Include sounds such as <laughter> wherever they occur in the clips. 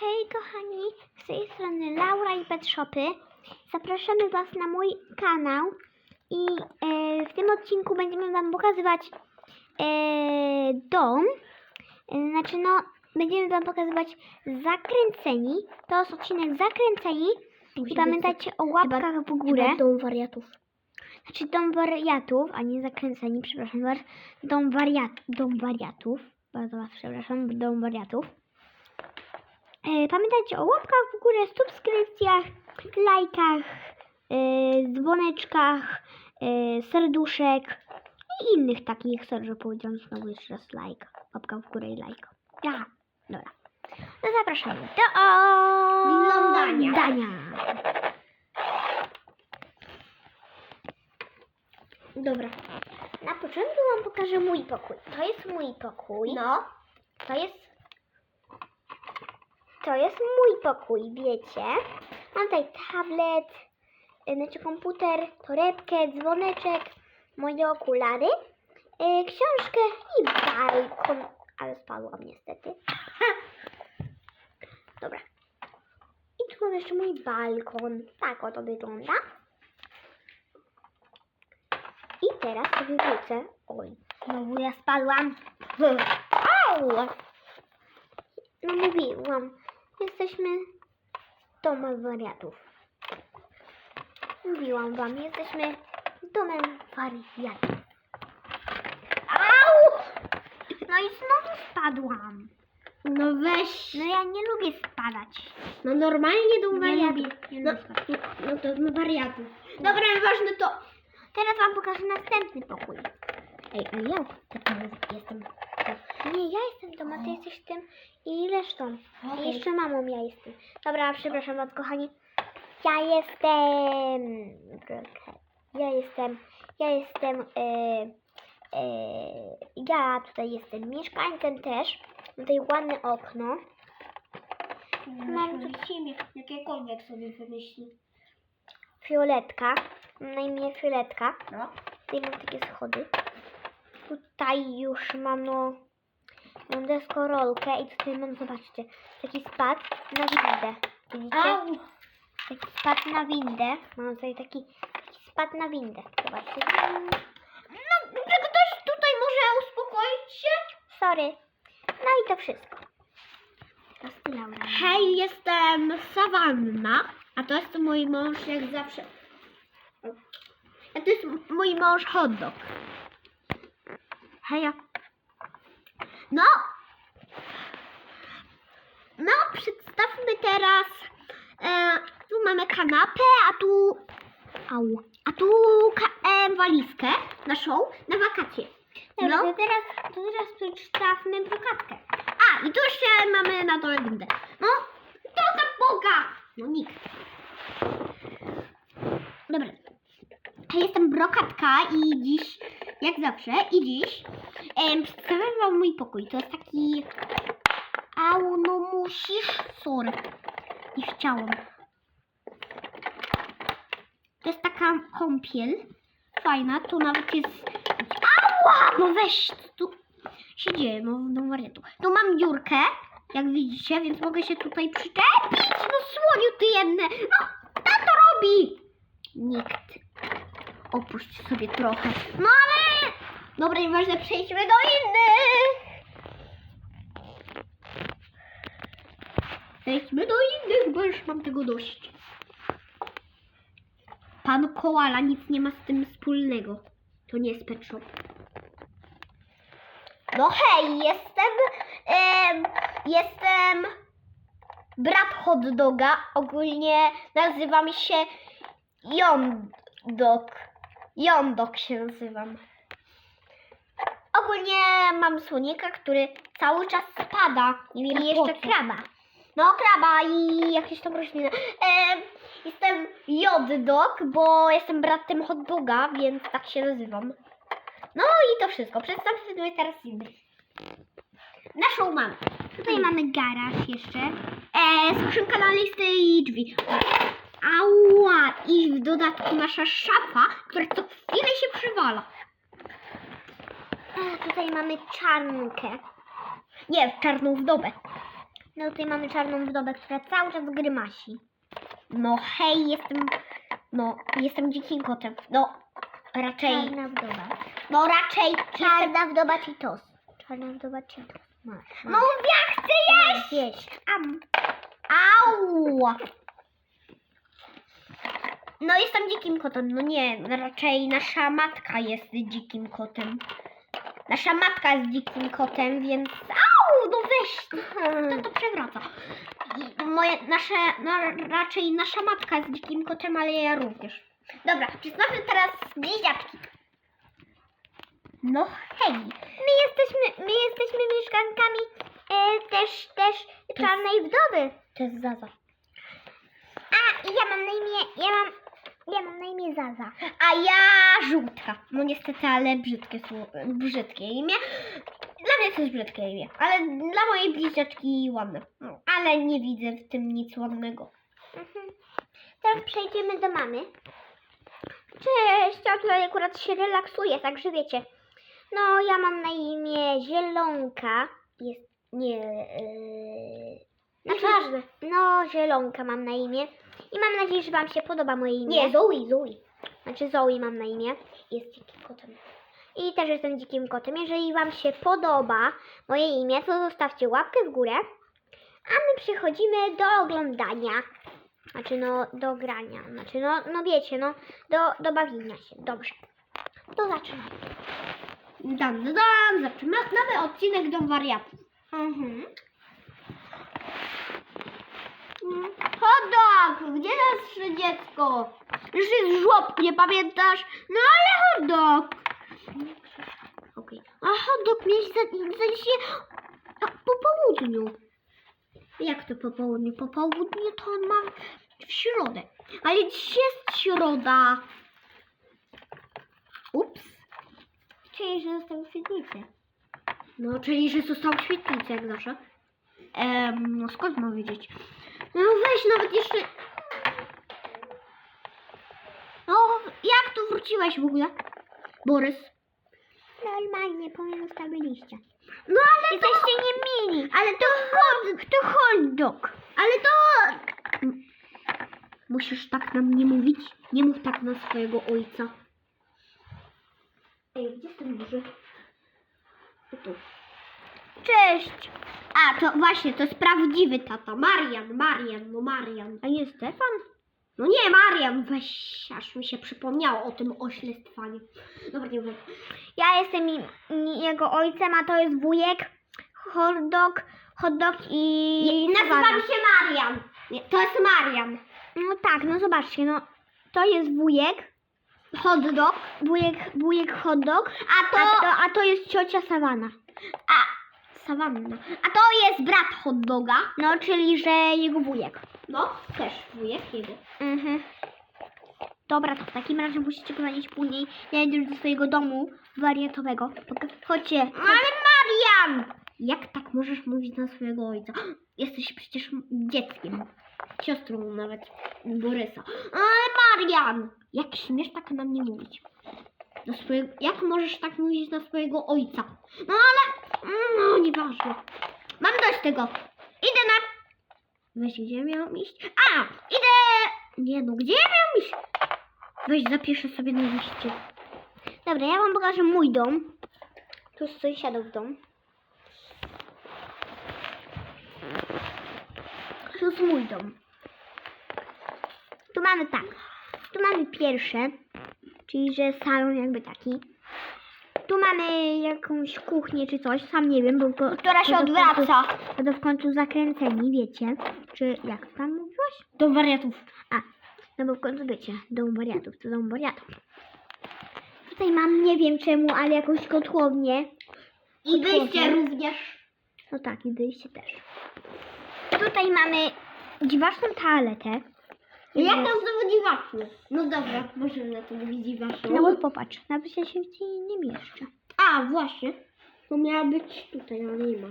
Hej kochani, z tej strony Laura i Pet Shopy. Zapraszamy Was na mój kanał i e, w tym odcinku będziemy Wam pokazywać e, dom. E, znaczy no, będziemy Wam pokazywać zakręceni. To jest odcinek zakręceni i pamiętajcie o łapkach w górę. Dom wariatów. Znaczy dom wariatów, a nie zakręceni, przepraszam bardzo. Dom, wariat, dom wariatów. Bardzo Was przepraszam, dom wariatów. E, pamiętajcie o łapkach w górę, subskrypcjach, lajkach, e, dzwoneczkach, e, serduszek i innych takich, sorry, że powiedziałam znowu jeszcze raz like. Łapka w górę i like. Ja, dobra. No zapraszamy do Oglądania. oglądania. Dobra. Na początku Wam pokażę mój pokój. To jest mój pokój. No. To jest. To jest mój pokój, wiecie? Mam tutaj tablet, y, znaczy komputer, torebkę, dzwoneczek, moje okulary, y, książkę i balkon. Ale spadłam niestety. Dobra. I tu mam jeszcze mój balkon. Tak oto wygląda. I teraz sobie wrócę. Oj, znowu ja spadłam. <laughs> Au! No mówiłam, jesteśmy domem wariatów. Mówiłam wam, jesteśmy domem wariatów. Au! No i znowu spadłam. No weź. No ja nie lubię spadać. No normalnie dom Nie wariatów. lubię, nie No, no to no wariatów. Dobra, ważne to. Teraz wam pokażę następny pokój. Ej, a ja teraz jestem. Nie, ja jestem doma, ty jesteś tym i resztą. I jeszcze mamą ja jestem. Dobra, przepraszam was kochani. Ja jestem... Ja jestem... Ja jestem... E, e, ja tutaj jestem mieszkańcem też. Tutaj ładne okno. Mam tu imię, jakiekolwiek sobie wymyśli. fioletka. Mam na imię fioletka. No. Tutaj mam takie schody. Tutaj już mam no... Mam deskorolkę i tutaj mam, zobaczcie, taki spad na windę. Widzicie? Taki spad na windę. Mam tutaj taki, taki spad na windę. Zobaczcie. No, czy ktoś tutaj może uspokoić się? Sorry. No i to wszystko. Teraz ty, Laura. Hej, jestem Sawanna, a to jest mój mąż jak zawsze. A to jest mój mąż hotdog. Heja. No. No, przedstawmy teraz. E, tu mamy kanapę, a tu. Au. A tu ka- e, walizkę naszą na wakacje. Dobra, No. to teraz, to teraz przedstawmy brokatkę. A, i tu jeszcze mamy na dole windę. No, to za Boga! No nikt. Dobra. Ja Jestem Brokatka i dziś, jak zawsze, i dziś em, przedstawiam wam mój pokój. To jest taki... Au, no musisz... Sorry. Nie chciałam. To jest taka kąpiel. Fajna, tu nawet jest... Ała! No weź, tu się dzieje, no, no wariatu. Tu mam dziurkę, jak widzicie, więc mogę się tutaj przyczepić. No słoniu ty jedne. No, kto to robi? Nikt. Opuść sobie trochę. No ale... Dobra, nieważne, przejdźmy do innych. Przejdźmy do innych, bo już mam tego dość. Pan Koala nic nie ma z tym wspólnego. To nie jest pet shop. No hej, jestem, em, jestem brat hot doga. Ogólnie nazywam się Jondok. Jondok się nazywam. Ogólnie mam słonika, który cały czas spada. I Jak jeszcze kraba. No kraba i jakieś tam rośliny. Em, jestem Jodok, bo jestem bratem hot doga, więc tak się nazywam. No i to wszystko. Przedstawię teraz innych. Naszą mamę. Tutaj mamy garaż jeszcze. E, skrzynka na listy i drzwi. Ała! I w dodatku nasza szafa, która co chwilę się przywala. E, tutaj mamy czarnkę. Nie, czarną wdobę. No tutaj mamy czarną wdowę, która cały czas grymasi. No hej, jestem... No, jestem dzikim kotem. No, raczej... Czarna wdowa. No raczej... Jestem... Czarna wdowa Cheetos. Czarna wdowa Cheetos. Masz, No ja chcę jeść! jeść. Am. Au! No jestem dzikim kotem. No nie, raczej nasza matka jest dzikim kotem. Nasza matka jest dzikim kotem, więc au! No weź! To to przewraca. I moje, nasze, no, raczej nasza matka jest dzikim kotem, ale ja również. Dobra, przedstawmy teraz bliźniaczki. No hej! My jesteśmy, my jesteśmy mieszkankami e, też, też czarnej wdowy. To jest Zaza. A, i ja mam na imię, ja mam, ja mam na imię Zaza. A ja żółtka. No niestety, ale brzydkie, brzydkie imię. Dla mnie to jest brzydkie imię, ale dla mojej bliźniaczki ładne. No, ale nie widzę w tym nic ładnego. Mhm. Teraz przejdziemy do mamy. Cześć, ja tutaj akurat się relaksuję, także wiecie. No, ja mam na imię Zielonka. Jest, nie, yy... Znaczy, no, Zielonka mam na imię. I mam nadzieję, że Wam się podoba moje imię. Nie, Zoe, Zoe. Znaczy Zoe mam na imię. Jest dzikim kotem. I też jestem dzikim kotem. Jeżeli Wam się podoba moje imię, to zostawcie łapkę w górę. A my przechodzimy do oglądania. Znaczy no, do grania. Znaczy no, no wiecie, no, do, do bawienia się. Dobrze. To zaczynamy. Dan, dan, dan, zaczynamy nowy odcinek do wariatów. Mhm. Hodok, gdzie nasze dziecko? Już jest żłоб, nie pamiętasz? No ale hodok. Okej. A hodok miałeś za, za dzisiaj a, po południu. Jak to po południu? Po południu to on ma w środę. Ale dziś jest środa. Ups. Czyli, że został w. No, czyli że został w jak zawsze. Em, no skąd mam wiedzieć? No weź nawet jeszcze... No, jak tu wróciłeś w ogóle? Borys? Normalnie, powiem, zostawiliście. No ale Jesteście niemili. Ale to hot, to hot dog. Ale to... Musisz tak na mnie mówić? Nie mów tak na swojego ojca. Ej, gdzie ten duży? Tu. Cześć! A, to właśnie, to jest prawdziwy tata. Marian, Marian, no Marian. A jest Stefan? No nie, Marian, weź, aż mi się przypomniało o tym oślestwaniu. Dobra, nie wiem. Ja jestem i- i jego ojcem, a to jest wujek, hot dog, hot dog i... Nie, nazywam się Marian. Nie, to jest Marian. No tak, no zobaczcie, no to jest wujek, Hot dog. wujek, wujek hot dog, A to... a to, a to jest ciocia Sawana. A, sawanna. A to jest brat hot doga. No, czyli że jego wujek. No, też wujek jego. Mhm. Dobra, to w takim razie musicie powiedzieć później. Ja idę już do swojego domu wariatowego. Chodźcie. Ale Marian! Jak tak możesz mówić na swojego ojca? <gasps> Jesteś przecież dzieckiem. Siostrą nawet Borysa. Ale Marian! Jak śmiesz tak na mnie mówić? Do swojego, jak możesz tak mówić na swojego ojca? No ale... No, nieważne. Mam dość tego. Idę na... Weź, gdzie miałam iść? A! Idę... Nie no, gdzie ja miałam iść? Weź, zapiszę sobie na liście. Dobra, ja wam pokażę mój dom. Tu jest sąsiadów dom. Tu jest mój dom. Tu mamy tak. Tu mamy pierwsze, czyli że salon jakby taki. Tu mamy jakąś kuchnię czy coś, sam nie wiem, bo to, Która się końcu- odwraca. bo to w końcu zakręceni, wiecie? Czy jak tam mówiłaś? Do wariatów. A, no bo w końcu wiecie, dom wariatów, to dom wariatów. Tutaj mam, nie wiem czemu, ale jakąś kotłownię. I wyjście również. No tak, i wyjście też. Tutaj mamy dziwaczną toaletę. Jak tam znowu dziwaczne? No dobra, możemy na to mówić dziwaczne. No bo popatrz, nawet się się w niej nie mieszczę. A, właśnie. To miała być tutaj, ale nie ma.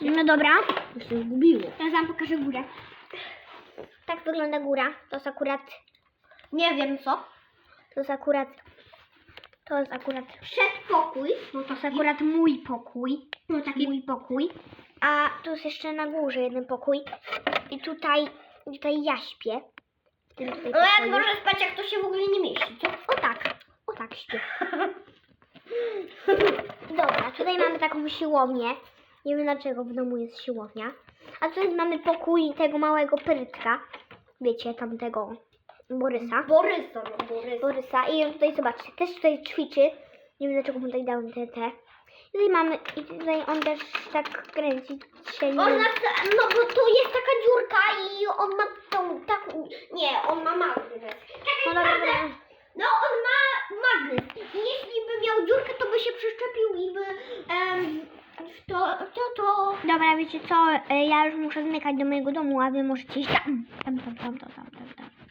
Się, No dobra, to się zgubiło. teraz wam pokażę górę. Tak wygląda góra. To jest akurat, Nie wiem co. to jest akurat, to jest akurat, Przedpokój. no to jest akurat mój pokój. No taki Mój pokój. A tu jest jeszcze na górze jeden pokój. I tutaj, tutaj ja śpię. Tym tutaj No jak pokoju. może spać, jak to się w ogóle nie mieści, co? O tak, o tak śpię. <laughs> Dobra, tutaj mamy taką siłownię. Nie wiem dlaczego w domu jest siłownia. A tutaj mamy pokój tego małego pyrtka. Wiecie, tamtego Borysa. Borysa, no Borysa. Borysa. I on tutaj, zobaczcie, też tutaj ćwiczy. Nie wiem dlaczego mu tutaj dałem te, te. I tutaj mamy, i tutaj on też tak kręci się. nie Można, no bo tu jest taka dziurka i on ma tą taką, nie, on ma magnes. Czekaj, No dobra, sprawdzę. dobra. No on ma magnes. I jeśli by miał dziurkę, to by się przyczepił i by em, w to, to, to... Dobra, wiecie co, e, ja już muszę zmykać do mojego domu, a wy możecie iść tam, tam, tam, tam, tam, tam, tam. tam.